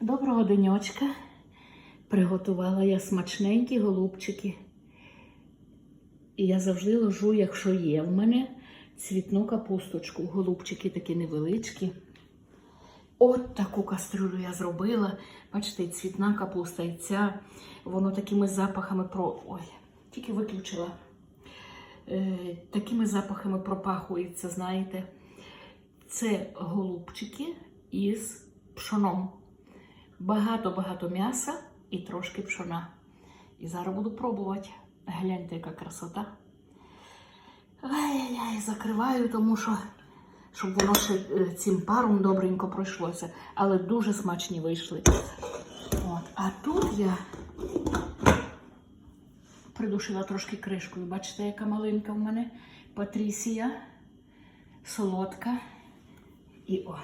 Доброго денечка. Приготувала я смачненькі голубчики. І я завжди ложу, якщо є в мене цвітну капусточку. Голубчики такі невеличкі. От таку кастрюлю я зробила. Бачите, цвітна капуста, і ця. Воно такими запахами про. Ой, тільки виключила. Е, такими запахами пропахується, знаєте. Це голубчики із пшоном. Багато-багато м'яса і трошки пшона. І зараз буду пробувати. Гляньте, яка красота. Ай-яй-яй, закриваю, тому що, щоб воно ще е, цим паром добренько пройшлося. Але дуже смачні вийшли. От. А тут я придушила трошки кришкою. Бачите, яка маленька в мене Патрісія, солодка. І о.